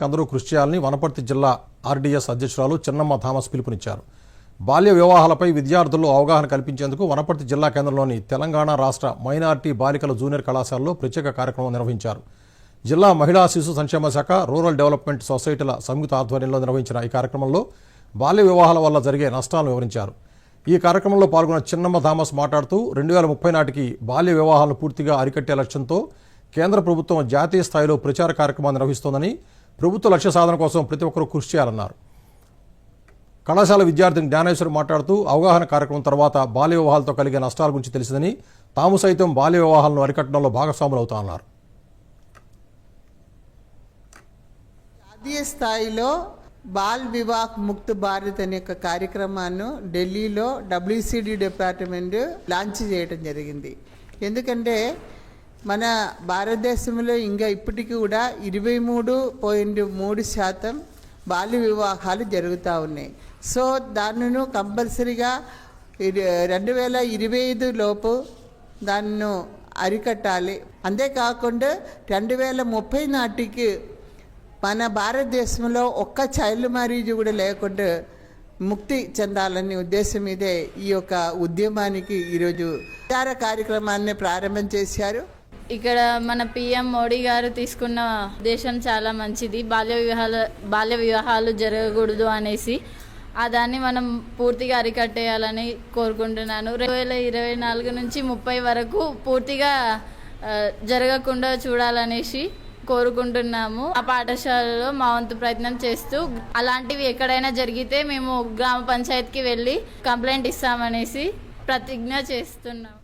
అందరూ కృషి చేయాలని వనపర్తి జిల్లా ఆర్డీఎస్ అధ్యక్షురాలు చిన్నమ్మ థామస్ పిలుపునిచ్చారు. బాల్య వివాహాలపై విద్యార్థుల్లో అవగాహన కల్పించేందుకు వనపర్తి జిల్లా కేంద్రంలోని తెలంగాణ రాష్ట్ర మైనార్టీ బాలికల జూనియర్ కళాశాలలో ప్రత్యేక కార్యక్రమం నిర్వహించారు. జిల్లా మహిళా శిశు సంక్షేమ శాఖ రూరల్ డెవలప్మెంట్ సొసైటీల సంయుక్త ఆధ్వర్యంలో నిర్వహించిన ఈ కార్యక్రమంలో బాల్య వివాహాల వల్ల జరిగే నష్టాలను వివరించారు. ఈ కార్యక్రమంలో పాల్గొన్న చిన్నమ్మ థామస్ మాట్లాడుతూ రెండు వేల ముప్పై నాటికి బాల్య వివాహాలను పూర్తిగా అరికట్టే లక్ష్యంతో కేంద్ర ప్రభుత్వం జాతీయ స్థాయిలో ప్రచార కార్యక్రమాన్ని నిర్వహిస్తోందని ప్రభుత్వ లక్ష్య సాధన కోసం ప్రతి ఒక్కరూ కృషి చేయాలన్నారు. కళాశాల విద్యార్థిని జ్ఞానేశ్వర్ మాట్లాడుతూ అవగాహన కార్యక్రమం తర్వాత బాల్య వివాహాలతో కలిగే నష్టాల గురించి తెలిసిందని తాము సైతం బాల్య వివాహాలను అరికట్టడంలో భాగస్వాములు అవుతామన్నారు జాతీయ స్థాయిలో బాల్ వివాహ్ ముక్త్ భారత్ అనే ఒక కార్యక్రమాన్ని ఢిల్లీలో డబ్ల్యూసిడి డిపార్ట్మెంట్ లాంచ్ చేయడం జరిగింది. ఎందుకంటే మన భారతదేశంలో ఇంకా ఇప్పటికీ కూడా ఇరవై మూడు పాయింట్ మూడు శాతం బాల్య వివాహాలు జరుగుతూ ఉన్నాయి. సో దానిను కంపల్సరిగా ఇది రెండు వేల ఇరవై ఐదు లోపు దాన్ని అరికట్టాలి. అంతేకాకుండా రెండు వేల ముప్పై నాటికి మన భారతదేశంలో ఒక్క చైల్డ్ మ్యారేజ్ కూడా లేకుండా ముక్తి చెందాలనే ఉద్దేశం మీదే ఈ యొక్క ఉద్యమానికి ఈరోజు ప్రచార కార్యక్రమాన్ని ప్రారంభం చేశారు. ఇక్కడ మన పిఎం మోడీ గారు తీసుకున్న దేశం చాలా మంచిది. బాల్య వివాహాలు బాల్య వివాహాలు జరగకూడదు అనేసి. ఆ దాన్ని మనం పూర్తిగా అరికట్టేయాలని కోరుకుంటున్నాను. రెండు వేల ఇరవై నాలుగు నుంచి ముప్పై వరకు పూర్తిగా జరగకుండా చూడాలనేసి కోరుకుంటున్నాము. ఆ పాఠశాలలో మా వంతు ప్రయత్నం చేస్తూ అలాంటివి ఎక్కడైనా జరిగితే మేము గ్రామ పంచాయతీకి వెళ్ళి కంప్లైంట్ ఇస్తామనేసి ప్రతిజ్ఞ చేస్తున్నాము.